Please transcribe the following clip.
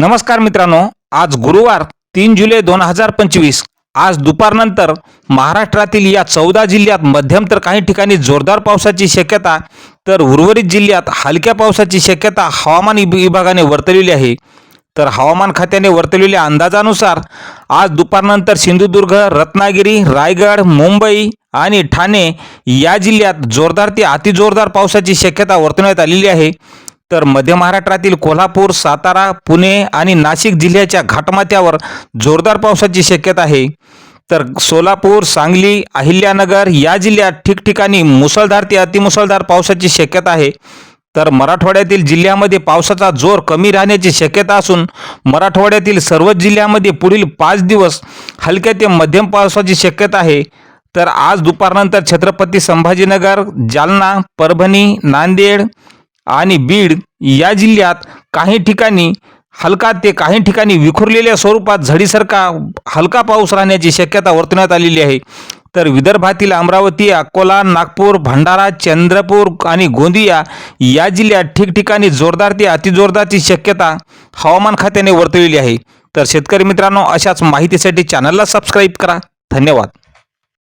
नमस्कार मित्रांनो आज गुरुवार तीन जुलै दोन हजार पंचवीस. आज दुपारनंतर महाराष्ट्रातील या चौदा जिल्ह्यात मध्यम तर काही ठिकाणी जोरदार पावसाची शक्यता तर उर्वरित जिल्ह्यात हलक्या पावसाची शक्यता हवामान विभागाने वर्तवलेली आहे. तर हवामान खात्याने वर्तवलेल्या अंदाजानुसार आज दुपारनंतर सिंधुदुर्ग रत्नागिरी रायगड मुंबई आणि ठाणे या जिल्ह्यात जोरदार ते अतिजोरदार पावसाची शक्यता वर्तवण्यात आलेली आहे. तर मध्य महाराष्ट्रातील कोल्हापूर सातारा पुणे आणि नाशिक जिल्ह्याच्या घाटमाथ्यावर जोरदार पावसाची शक्यता आहे. तर सोलापूर सांगली अहिल्यानगर या जिल्ह्यात ठिकठिकाणी मुसळधार ते अतिमुसळधार पावसाची शक्यता आहे. तर मराठवाड्यातील जिल्ह्यामध्ये पावसाचा जोर कमी राहण्याची शक्यता असून मराठवाड्यातील सर्वच जिल्ह्यामध्ये पुढील पाच दिवस हलक्या ते मध्यम पावसाची शक्यता आहे. तर आज दुपारनंतर छत्रपती संभाजीनगर जालना परभणी नांदेड आणि बीड या जिल्ह्यात काही ठिकाणी हलका ते काही ठिकाणी विखुरलेल्या स्वरूपात झडीसारखा हलका पाऊस राहण्याची शक्यता वर्तवण्यात आलेली आहे. तर विदर्भातील अमरावती अकोला नागपूर भंडारा चंद्रपूर आणि गोंदिया या जिल्ह्यात ठिकठिकाणी जोरदार ते अतिजोरदारची शक्यता हवामान खात्याने वर्तवलेली आहे. तर शेतकरी मित्रांनो अशाच माहितीसाठी चॅनलला सबस्क्राईब करा. धन्यवाद.